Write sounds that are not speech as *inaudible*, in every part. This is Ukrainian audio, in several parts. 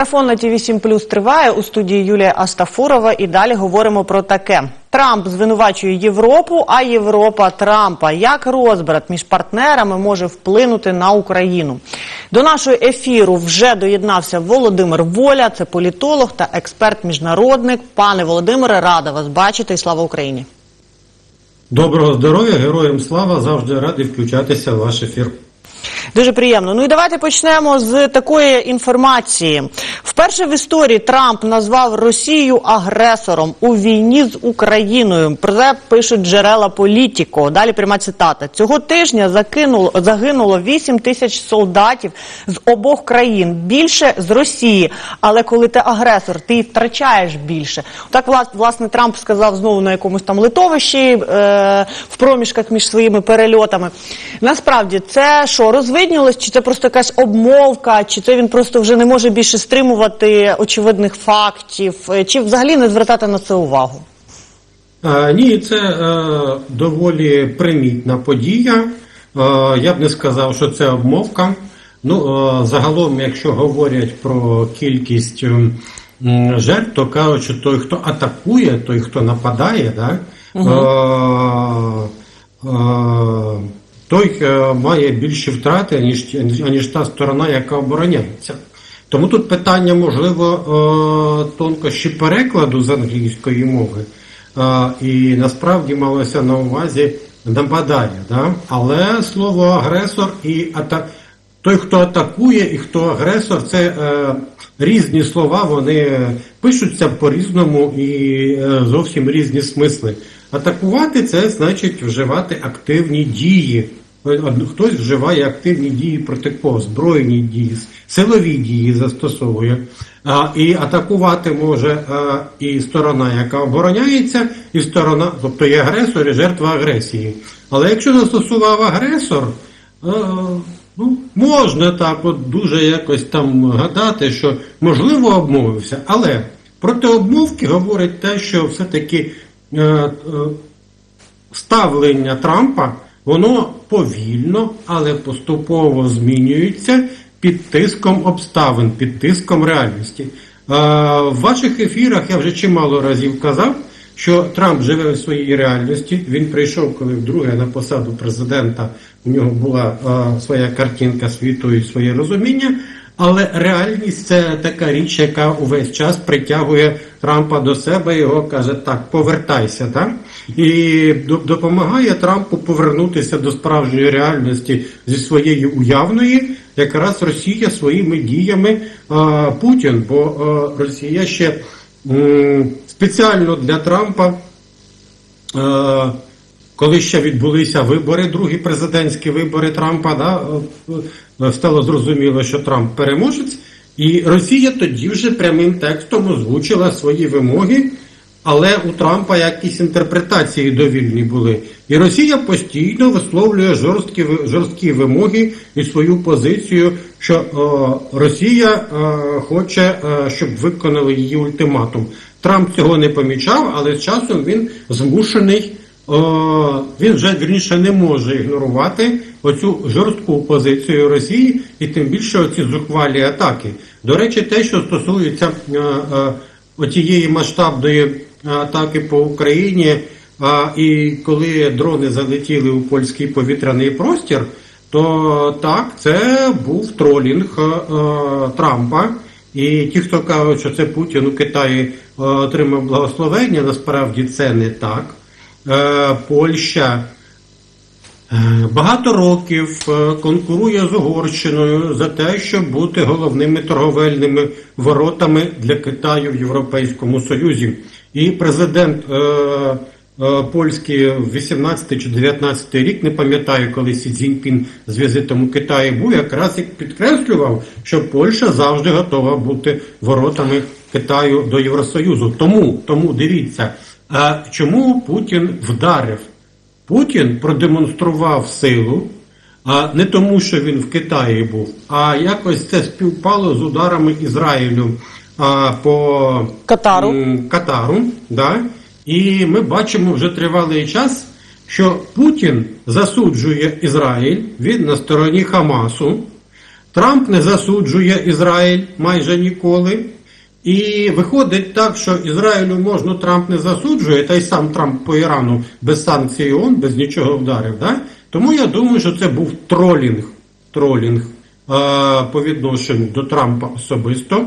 Марафон на ТІВІ 7 плюс триває у студії Юлія Астафурова. І далі говоримо про таке: Трамп звинувачує Європу, а Європа Трампа. Як розбрат між партнерами може вплинути на Україну? До нашого ефіру вже доєднався Володимир Воля, це політолог та експерт-міжнародник. Пане Володимире, рада вас бачити і слава Україні. Доброго здоров'я, героям слава! Завжди радий включатися в ваш ефір. Дуже приємно. Ну і давайте почнемо з такої інформації. Вперше в історії Трамп назвав Росію агресором у війні з Україною. Про це пишуть джерела Політіко. Далі пряма цитата. Цього тижня закинуло загинуло 8 тисяч солдатів з обох країн. Більше з Росії. Але коли ти агресор, ти втрачаєш більше. Так влас- власне Трамп сказав знову на якомусь там литовищі е, в проміжках між своїми перельотами. Насправді це що розвиднілось, чи це просто якась обмовка, чи це він просто вже не може більше стримувати очевидних фактів, е, чи взагалі не звертати на це увагу? Е, ні, це е, доволі примітна подія. Е, я б не сказав, що це обмовка. Ну, е, загалом, якщо говорять про кількість м, м, жертв, то кажуть, що той, хто атакує, той, хто нападає, да, е, е, той е, має більші втрати, ніж, аніж та сторона, яка обороняється. Тому тут питання, можливо, е, тонкощі перекладу з англійської мови. Е, І насправді малося на увазі нападає. Да? Але слово агресор і ата... той, хто атакує і хто агресор, це різні слова, вони пишуться по-різному і зовсім різні смисли. Атакувати це значить вживати активні дії. Од- Хтось вживає активні дії проти кого, збройні дії, силові дії застосовує. А, і атакувати може а, і сторона, яка обороняється, і сторона, тобто і агресор, і жертва агресії. Але якщо застосував агресор, а, ну, можна так от дуже якось там гадати, що можливо обмовився, але проти обмовки говорить те, що все-таки е, е, ставлення Трампа воно повільно, але поступово змінюється під тиском обставин, під тиском реальності. Е, В ваших ефірах я вже чимало разів казав, що Трамп живе в своїй реальності. Він прийшов, коли вдруге на посаду президента у нього була е, своя картинка світу і своє розуміння. Але реальність це така річ, яка увесь час притягує Трампа до себе. Його каже: так, повертайся, так? і допомагає Трампу повернутися до справжньої реальності зі своєї уявної, якраз Росія своїми діями е, Путін, бо е, Росія ще м, спеціально для Трампа. Е, коли ще відбулися вибори, другі президентські вибори Трампа, да, стало зрозуміло, що Трамп переможець, і Росія тоді вже прямим текстом озвучила свої вимоги, але у Трампа якісь інтерпретації довільні були. І Росія постійно висловлює жорсткі, жорсткі вимоги і свою позицію, що е, Росія е, хоче, е, щоб виконали її ультиматум. Трамп цього не помічав, але з часом він змушений. Він вже вірніше не може ігнорувати оцю жорстку позицію Росії і тим більше оці зухвалі атаки. До речі, те, що стосується е, е, оцієї масштабної атаки по Україні, і коли дрони залетіли у польський повітряний простір, то так, це був тролінг е, е, Трампа. І ті, хто кажуть, що це Путін у Китаї е, отримав благословення, насправді це не так. Е, Польща е, багато років е, конкурує з Угорщиною за те, щоб бути головними торговельними воротами для Китаю в Європейському Союзі. І президент е, е, польський в 18 чи 19 рік, не пам'ятаю, коли Сі Цзіньпін з візитом у Китаї був, якраз і підкреслював, що Польща завжди готова бути воротами Китаю до Євросоюзу. Тому, тому дивіться, а чому Путін вдарив? Путін продемонстрував силу, а не тому, що він в Китаї був, а якось це співпало з ударами Ізраїлю а, по Катару. м, Катару. Да? І ми бачимо вже тривалий час, що Путін засуджує Ізраїль, він на стороні Хамасу. Трамп не засуджує Ізраїль майже ніколи. І виходить так, що Ізраїлю можна Трамп не засуджує, та й сам Трамп по Ірану без санкцій ООН, без нічого вдарив. Да? Тому я думаю, що це був тролінг, тролінг е, по відношенню до Трампа особисто.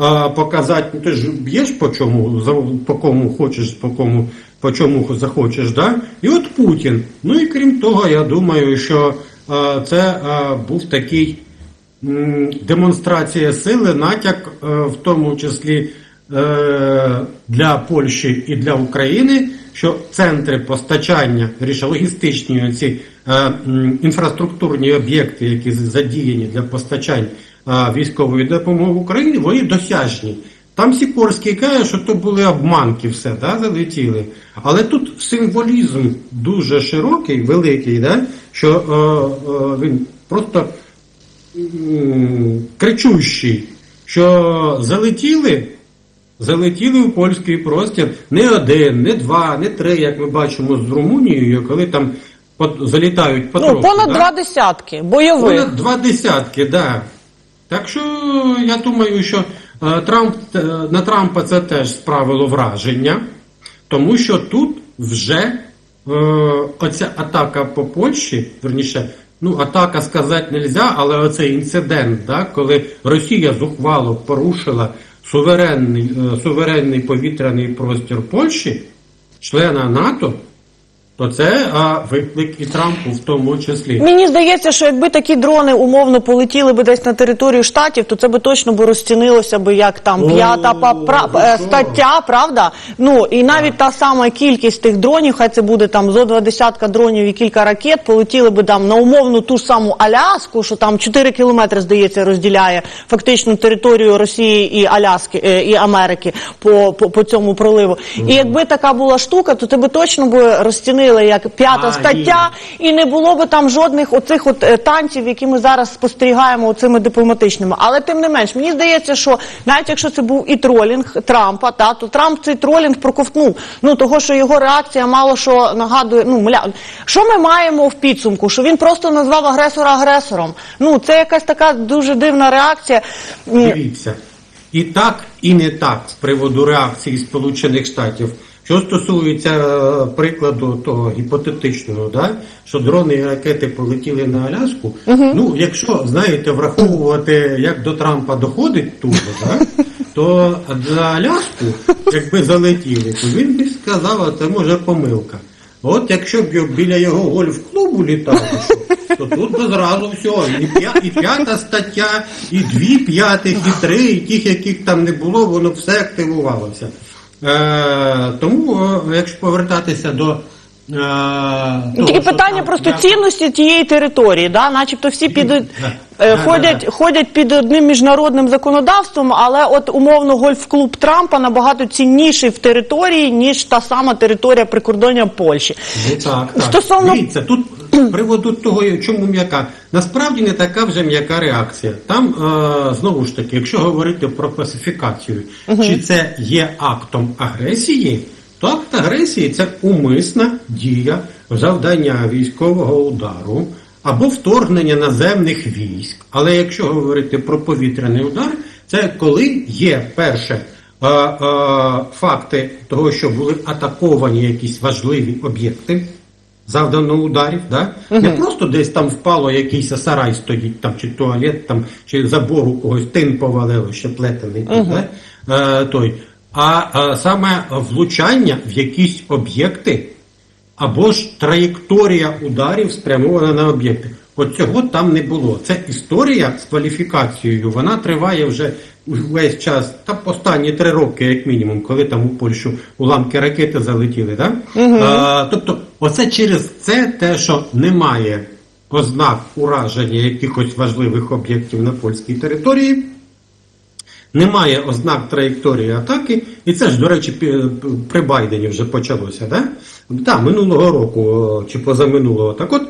Е, показати, ну, ти ж б'єш по чому, по кому хочеш, по кому по чому захочеш, да? І от Путін. Ну і крім того, я думаю, що е, це е, був такий демонстрація сили, натяк, е, в тому числі е, для Польщі і для України, що центри постачання, логістичні ці е, інфраструктурні об'єкти, які задіяні для постачання військової допомоги Україні, вони досяжні. Там Сікорський каже, що то були обманки, все, да, залетіли. Але тут символізм дуже широкий, великий, да, що е, е, він просто кричущий, що залетіли, залетіли в польський простір не один, не два, не три, як ми бачимо з Румунією, коли там залітають потроху. Ну, понад да? два десятки бойових. Понад два десятки, да. Так що я думаю, що е, Трамп е, на Трампа це теж справило враження, тому що тут вже е, оця атака по Польщі, верніше, ну атака сказати не можна, але оцей інцидент, да, коли Росія зухвало порушила суверенний, е, суверенний повітряний простір Польщі, члена НАТО, то це а, виклик і Трампу в тому числі. Мені здається, що якби такі дрони умовно полетіли би десь на територію штатів, то це би точно би розцінилося би як там п'ята па- пра- е, стаття, правда? Ну і навіть та сама кількість тих дронів, хай це буде там зо два десятка дронів і кілька ракет, полетіли би там на умовну ту ж саму Аляску, що там 4 кілометри, здається, розділяє фактично територію Росії і Аляски е, і Америки по, по, по цьому проливу. І якби така була штука, то ти би точно би розцінили як п'ята стаття. І не було би там жодних оцих от е, танців, які ми зараз спостерігаємо цими дипломатичними. Але тим не менш, мені здається, що навіть якщо це був і тролінг Трампа, та то Трамп цей тролінг проковтнув. Ну того, що його реакція мало що нагадує. Ну мля, що ми маємо в підсумку? Що він просто назвав агресора агресором. Ну це якась така дуже дивна реакція. Дивіться, і так, і не так з приводу реакції Сполучених Штатів. Що стосується е, прикладу того гіпотетичного, да, що дрони і ракети полетіли на Аляску, ну якщо знаєте, враховувати, як до Трампа доходить туго, *laughs* да, то на Аляску, якби залетіли, то він би сказав, а це може помилка. От якщо б біля його гольф-клубу літало, то тут би зразу все. І, п'я- і п'ята стаття, і дві п'ятих, і три, і тих, яких там не було, воно все активувалося. Е, тому, якщо повертатися до. Е, того, Тільки питання просто цінності тієї території, да? начебто всі під е, *laughs* ходять, ходять під одним міжнародним законодавством, але от умовно гольф-клуб Трампа набагато цінніший в території, ніж та сама територія прикордоння Польщі. Ну, так, так. Стосовно- Дивіться, тут приводу того, чому м'яка, насправді не така вже м'яка реакція. Там е, знову ж таки, якщо говорити про класифікацію, чи це є актом агресії, то акт агресії це умисна дія завдання військового удару або вторгнення наземних військ. Але якщо говорити про повітряний удар, це коли є перше. е, е, Факти того, що були атаковані якісь важливі об'єкти, завдано ударів, да? не просто десь там впало якийсь сарай стоїть, там, чи туалет, там, чи забор у когось тин повалило, ще плетений, тут, да? е, той. А, е, саме влучання в якісь об'єкти або ж траєкторія ударів спрямована на об'єкти. От цього там не було. Це історія з кваліфікацією. Вона триває вже весь час, та останні три роки, як мінімум, коли там у Польщу уламки ракети залетіли. Да? А, тобто, оце через це те, що немає ознак ураження якихось важливих об'єктів на польській території. Немає ознак траєкторії атаки, і це ж, до речі, при Байдені вже почалося, да? Так, минулого року чи позаминулого. Так от,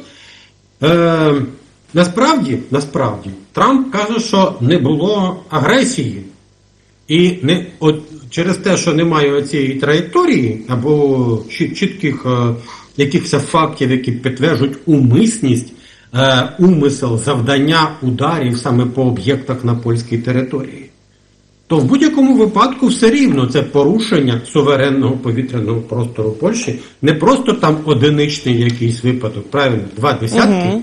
е, насправді, насправді, Трамп каже, що не було агресії. І не, от, через те, що немає цієї траєкторії або чітких е, якихось фактів, які підтверджують умисність е, умисел завдання ударів саме по об'єктах на польській території, то в будь-якому випадку все рівно це порушення суверенного повітряного простору Польщі, не просто там одиничний якийсь випадок, правильно, два десятки.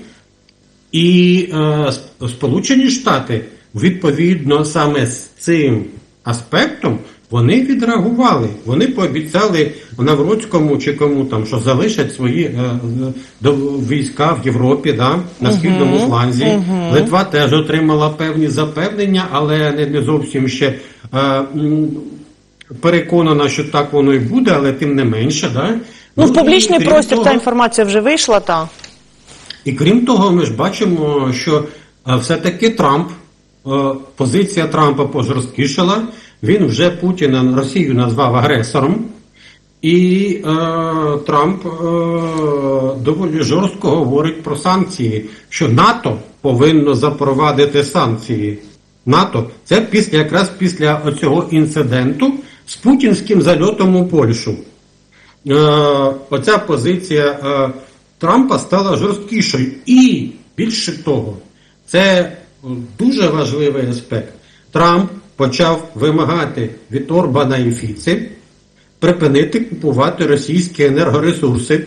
І е, Сполучені Штати відповідно саме з цим аспектом вони відреагували. Вони пообіцяли Навроцькому чи кому там, що залишать свої е, е, війська в Європі, да, на східному фланзі. Литва теж отримала певні запевнення, але не, не зовсім ще е, переконана, що так воно і буде, але тим не менше. Да. Ну, в публічний крім простір того- та інформація вже вийшла, та. і крім того, ми ж бачимо, що е, все-таки Трамп, е, позиція Трампа пожорсткішала. Він вже Путіна Росію назвав агресором. І е, Трамп е, доволі жорстко говорить про санкції, що НАТО повинно запровадити санкції. НАТО це після якраз після оцього інциденту з путінським зальотом у Польщу. Е, оця позиція е, Трампа стала жорсткішою. І більше того, це дуже важливий аспект. Трамп почав вимагати від Орбана і Фіци припинити купувати російські енергоресурси.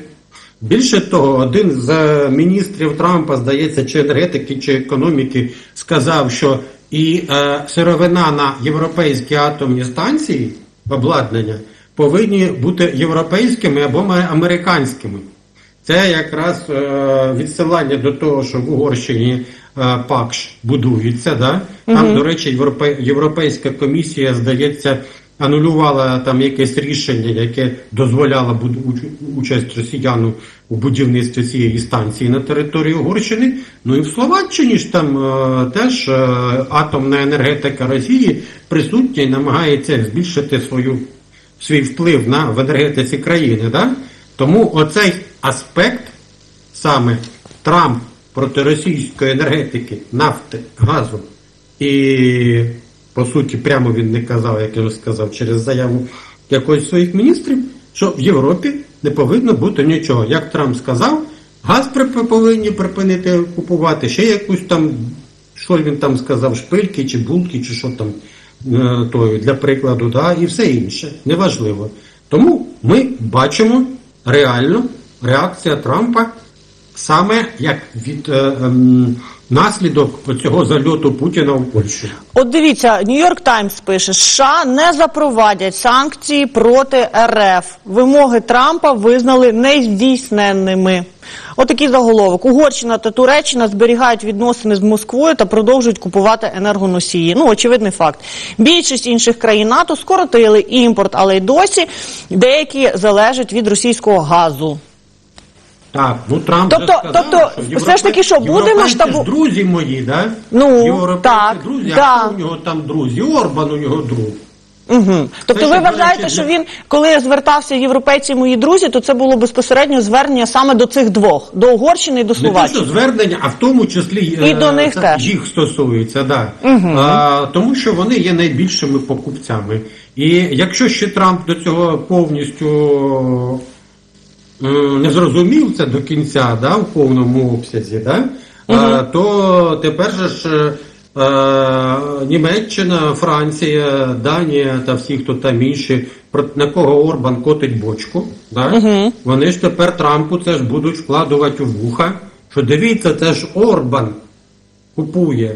Більше того, один з е, міністрів Трампа, здається, чи енергетики, чи економіки, сказав, що і е, сировина на європейські атомні станції обладнання повинні бути європейськими або американськими. Це якраз е, відсилання до того, що в Угорщині е, ПАКШ будується. Да? Там, до речі, Європе, Європейська комісія, здається, анулювала там якесь рішення, яке дозволяло участь росіян у будівництві цієї станції на території Угорщини. Ну і в Словаччині ж там е, теж атомна енергетика Росії присутня і намагається збільшити свою свій вплив на в енергетиці країни. Да? Тому оцей аспект саме Трамп проти російської енергетики, нафти, газу і, по суті, прямо він не казав, як я вже сказав, через заяву якогось своїх міністрів, що в Європі не повинно бути нічого. Як Трамп сказав, газ повинні припинити купувати, ще якусь там, що він там сказав, шпильки чи булки, чи що там е, той, для прикладу, да, і все інше. Неважливо. Тому ми бачимо реально реакція Трампа саме як від е, ем, наслідок цього зальоту Путіна в Польщу. От дивіться, Нью-Йорк Таймс пише, США не запровадять санкції проти РФ. Вимоги Трампа визнали нездійсненними. Отакий заголовок. Угорщина та Туреччина зберігають відносини з Москвою та продовжують купувати енергоносії. Ну, очевидний факт. Більшість інших країн НАТО скоротили імпорт, але й досі деякі залежать від російського газу. Так, ну Трамп Тобто- вже сказав, тобто, що все ж таки, що буде масштабу- друзі мої, да? Ну, Європейці так, друзі, да. а хто у нього там друзі? Орбан у нього друг. Угу. Тобто Це ви вважаєте, що він, коли звертався європейці мої друзі, то це було безпосередньо звернення саме до цих двох: до Угорщини і до Не те, що звернення, а в тому числі І до них теж. їх стосується, да. а, тому що вони є найбільшими покупцями. І якщо ще Трамп до цього повністю не зрозумів це до кінця, да, в повному обсязі, да, а, то тепер же ж. е, Німеччина, Франція, Данія та всі, хто там інші, на кого Орбан котить бочку, да? вони ж тепер Трампу це ж будуть вкладувати у вуха, що дивіться, це ж Орбан купує,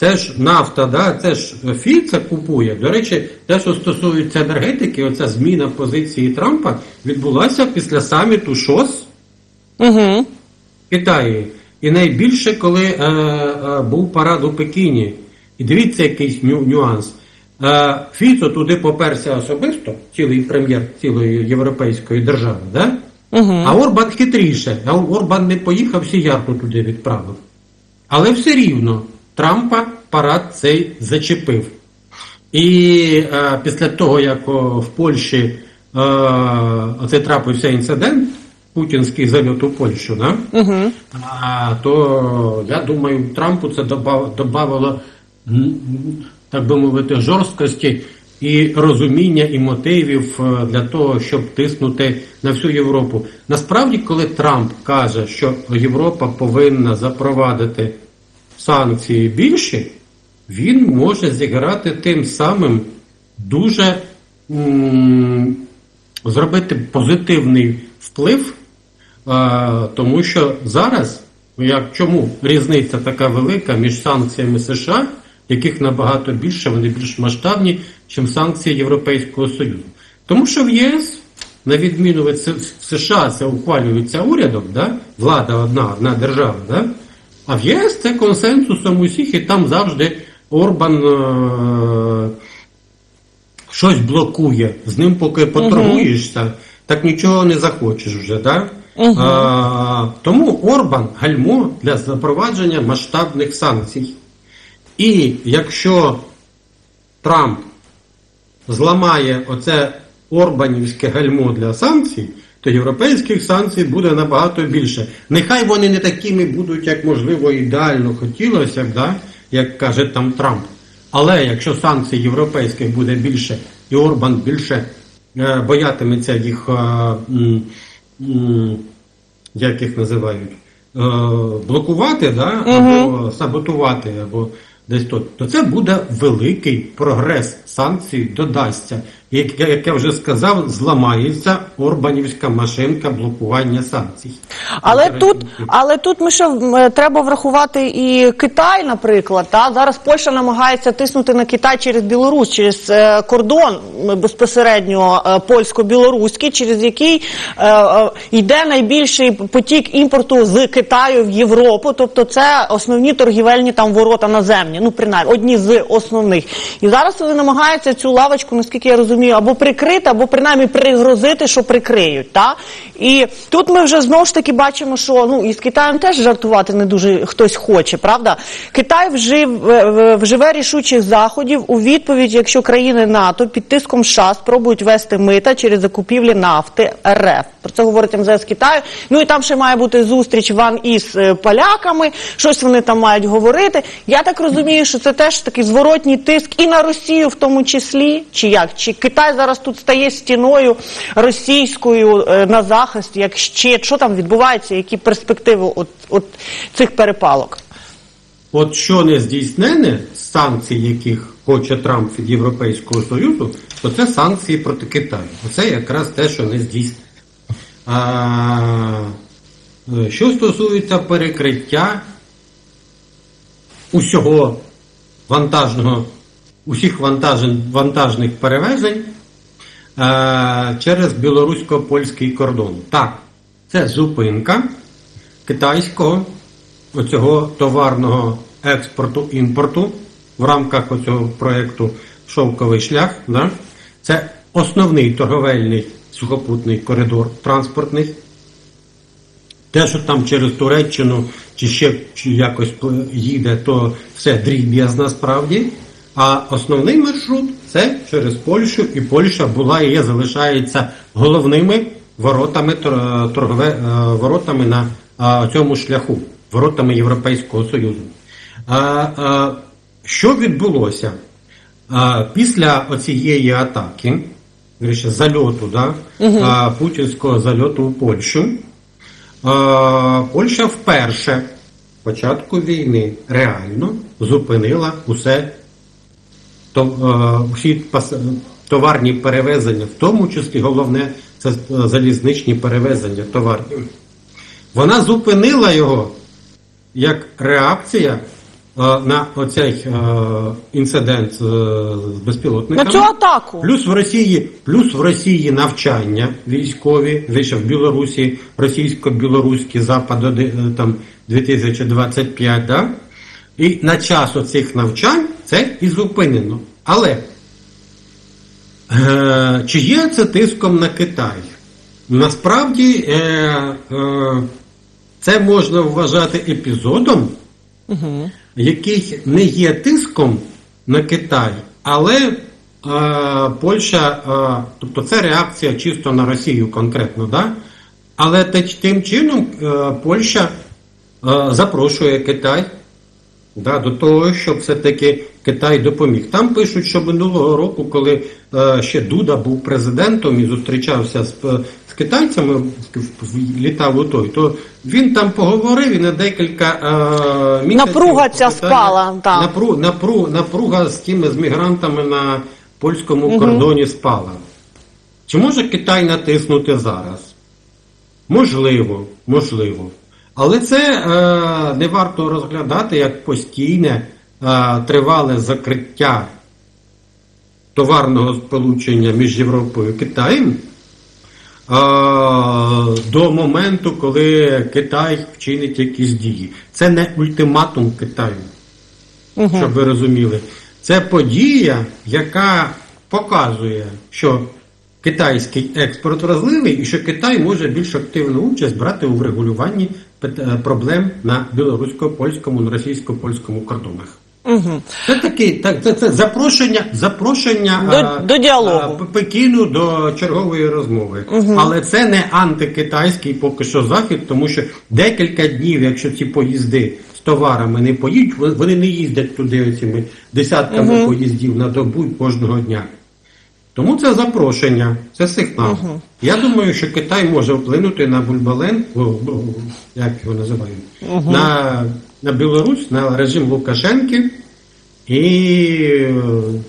це ж нафта, да? це ж Фіца купує. До речі, те, що стосується енергетики, оця зміна позиції Трампа відбулася після саміту ШОС Угу. в Китаї. І найбільше, коли е, е, був парад у Пекіні. І дивіться якийсь ню, нюанс. Е, Фіцо туди поперся особисто, цілий прем'єр цілої європейської держави, да? а Орбан хитріше. А Орбан не поїхав, Сіярку туди відправив. Але все рівно Трампа парад цей зачепив. І е, після того, як о, в Польщі е, оце трапився інцидент, путінський зальот у Польщу, да? а, то я думаю, Трампу це м, так би мовити, жорсткості і розуміння і мотивів е, для того, щоб тиснути на всю Європу. Насправді, коли Трамп каже, що Європа повинна запровадити санкції більші, він може зіграти тим самим дуже зробити позитивний вплив, тому що зараз, як чому різниця така велика між санкціями США, яких набагато більше, вони більш масштабні, ніж санкції Європейського Союзу. Тому що в ЄС, на відміну від США, це ухвалюється урядом, да? влада одна, одна держава, да? А в ЄС це консенсусом усіх, і там завжди Орбан. Е- щось блокує, з ним поки поторгуєшся, так нічого не захочеш вже. Да? А, тому Орбан гальмо для запровадження масштабних санкцій. І якщо Трамп зламає оце Орбанівське гальмо для санкцій, то європейських санкцій буде набагато більше. Нехай вони не такими будуть, як можливо, ідеально хотілося б, да? як каже там Трамп. Але якщо санкцій європейських буде більше, і Орбан більше е, боятиметься їх, е, м, як їх називають, е, блокувати, да? або саботувати, або десь тут, то це буде великий прогрес санкцій додасться. Як, як я вже сказав, зламається Орбанівська машинка блокування санкцій. Але тут, але тут ми ще треба врахувати і Китай, наприклад. Та зараз Польща намагається тиснути на Китай через Білорусь, через е, кордон безпосередньо е, польсько-білоруський, через який е, е, йде найбільший потік імпорту з Китаю в Європу. Тобто, це основні торгівельні там ворота наземні. Ну принаймні одні з основних. І зараз вони намагаються цю лавочку, наскільки я розумію, або прикрити, або принаймні пригрозити, що прикриють. Та? І тут ми вже знову ж таки бачимо, що ну і з Китаєм теж жартувати не дуже хтось хоче, правда? Китай вжив вживе рішучих заходів у відповідь, якщо країни НАТО під тиском США спробують вести мита через закупівлі нафти РФ. Про це говорить МЗС Китаю. Ну і там ще має бути зустріч Ван із е, поляками. Щось вони там мають говорити. Я так розумію, що це теж такий зворотній тиск і на Росію, в тому числі, чи як? Чи Китай зараз тут стає стіною російською е, на захист, як ще що там відбувається, які перспективи от, от цих перепалок? От що не здійснене з санкцій, яких хоче Трамп від Європейського Союзу, то це санкції проти Китаю. Оце якраз те, що не здійснене. А, е, що стосується перекриття усього вантажного, усіх вантажних перевезень е, через білорусько-польський кордон. Так, це зупинка китайського оцього товарного експорту імпорту в рамках оцього проєкту Шовковий шлях. Да? Це основний торговельний сухопутний коридор транспортний. Те, що там через Туреччину чи ще якось їде, то все дріб'язь насправді. А основний маршрут це через Польщу, і Польща була і є, залишається головними воротами, торгове, е, воротами на е, цьому шляху, воротами Європейського Союзу. А, що відбулося? Після оцієї атаки, зальоту, да, а, путінського зальоту у Польщу, Польща вперше в початку війни реально зупинила усе всі товарні перевезення, в тому числі головне це залізничні перевезення товарів. Вона зупинила його як реакція на оцей е, інцидент з, з безпілотниками. На цю атаку. Плюс в Росії, плюс в Росії навчання військові, лише в Білорусі, російсько-білоруський запад е, там 2025, да? І на час оцих навчань це і зупинено. Але е, чи є це тиском на Китай? Насправді е, е, це можна вважати епізодом, який не є тиском на Китай, але е, Польща, е, тобто це реакція чисто на Росію конкретно, да? але тим чином е, Польща запрошує Китай да, до того, щоб все-таки Китай допоміг. Там пишуть, що минулого року, коли ще Дуда був президентом і зустрічався з китайцями, літав у той, то він там поговорив і на декілька е, місяців Напруга ця спала, так. Напру, напру, напруга з тими з мігрантами на польському кордоні спала. Чи може Китай натиснути зараз? Можливо, можливо. Але це е, не варто розглядати як постійне е, тривале закриття товарного сполучення між Європою і Китаєм до моменту, коли Китай вчинить якісь дії. Це не ультиматум Китаю, щоб ви розуміли. Це подія, яка показує, що китайський експорт вразливий і що Китай може більш активну участь брати у врегулюванні е, проблем на білорусько-польському, російсько-польському кордонах. Угу. Це такі, так, це, це запрошення, запрошення До- а, до діалогу. а, Пекіну до чергової розмови. Але це не антикитайський поки що захід, тому що декілька днів, якщо ці поїзди з товарами не поїдуть, вони не їздять туди цими десятками поїздів на добу кожного дня. Тому це запрошення, це сигнал. Я думаю, що Китай може вплинути на Бульбален, як його називають, на, на Білорусь, на режим Лукашенки. І е,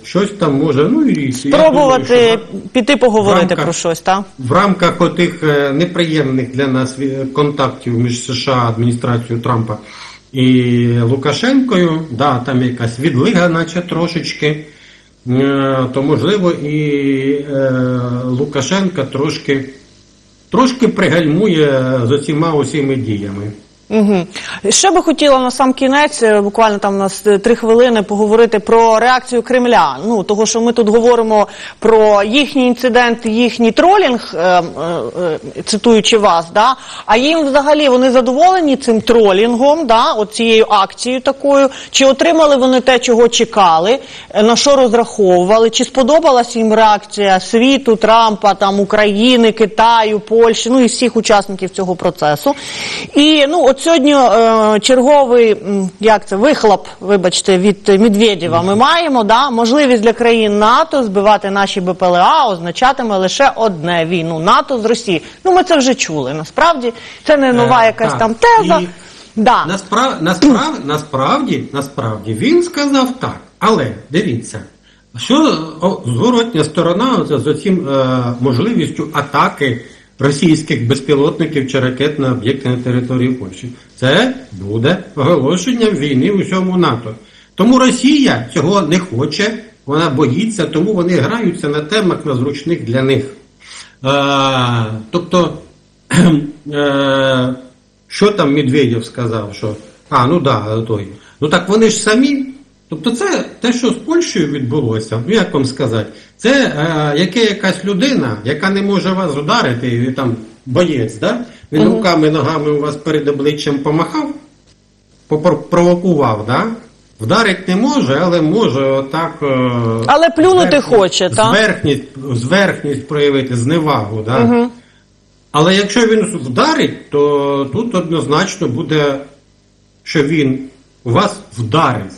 щось там може, ну і я Спробувати думаю, що піти поговорити рамках- про щось, так? в рамках отих е, неприємних для нас контактів між США, адміністрацією Трампа і Лукашенкою, да, там якась відлига, наче трошечки, е, то можливо і е, Лукашенка трошки, трошки пригальмує з оціма усіми діями. Угу. Ще би хотіла на сам кінець, е, буквально там у нас три хвилини, поговорити про реакцію Кремля. Ну того, що ми тут говоримо про їхній інцидент, їхній тролінг, е, е, цитуючи вас, да. А їм взагалі вони задоволені цим тролінгом, да, от цією акцією такою. Чи отримали вони те, чого чекали, на що розраховували? Чи сподобалась їм реакція світу, Трампа, там України, Китаю, Польщі, ну і всіх учасників цього процесу? І ну от сьогодні е, черговий як це вихлоп, вибачте, від Медведєва ми маємо. Да, можливість для країн НАТО збивати наші БПЛА означатиме лише одне війну НАТО з Росією. Ну ми це вже чули. Насправді це не нова Е, якась там теза. І Да. Насправ... Насправ... Насправді, насправді, він сказав так. Але дивіться, що зворотня сторона з оцім е, можливістю атаки російських безпілотників чи ракет на об'єкти на території Польщі. Це буде оголошенням війни усьому НАТО. Тому Росія цього не хоче, вона боїться, тому вони граються на темах незручних для них. Е, тобто, *clears throat* е, що там Медведєв сказав, що а, ну да, той. Ну так вони ж самі. Тобто, це те, що з Польщею відбулося, ну як вам сказати, це е, яке якась людина, яка не може вас вдарити, і там боєць, да? він руками, ногами у вас перед обличчям помахав, попро- провокував, да? Вдарить не може, але може отак. е, Але плюнути зверхність- хоче, так? Зверхність, зверхність проявити, зневагу, да? Але якщо він вдарить, то тут однозначно буде, що він вас вдарив.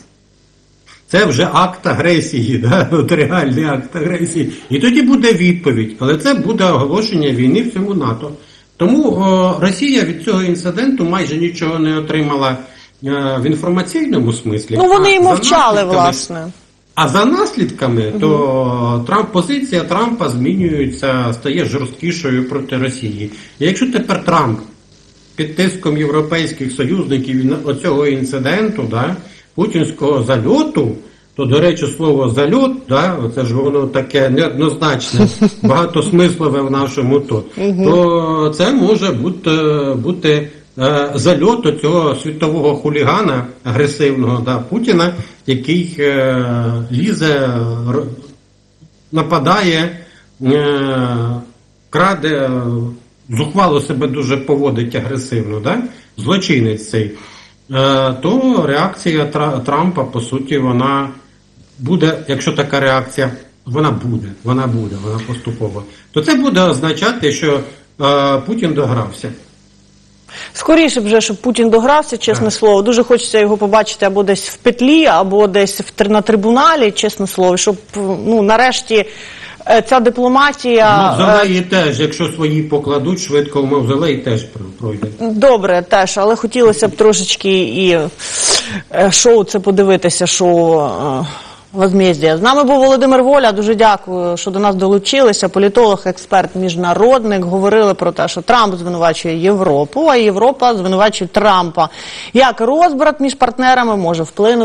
Це вже акт агресії, *laughs* да? От реальний акт агресії. І тоді буде відповідь, але це буде оголошення війни всьому НАТО. Тому о, Росія від цього інциденту майже нічого не отримала е, в інформаційному смислі. Ну вони і мовчали, власне. а за наслідками, то Трамп позиція Трампа змінюється, стає жорсткішою проти Росії. І якщо тепер Трамп під тиском європейських союзників оцього інциденту, да, путінського зальоту, то, до речі, слово зальот, да, це ж воно таке неоднозначне, *laughs* багатосмислове в нашому то, то це може бути, бути е, зальот цього світового хулігана агресивного да, Путіна, який е, лізе, нападає, е, краде, зухвало себе дуже поводить агресивно, да? злочинець цей, то реакція Трампа, по суті, вона буде, якщо така реакція, вона буде, вона буде, вона поступова, то це буде означати, що е, Путін догрався. Скоріше вже, щоб Путін догрався, чесне Так. слово. Дуже хочеться його побачити або десь в петлі, або десь в на трибуналі, чесне слово, щоб ну нарешті е, ця дипломатія. е, Мавзолеї теж, якщо свої покладуть, швидко в мавзолей теж пройде. Добре, теж, але хотілося б трошечки і е, шоу це подивитися, шоу е, Возмездія. З нами був Володимир Воля. Дуже дякую, що до нас долучилися. Політолог, експерт, міжнародник. Говорили про те, що Трамп звинувачує Європу, а Європа звинувачує Трампа. Як розбрат між партнерами може вплинути.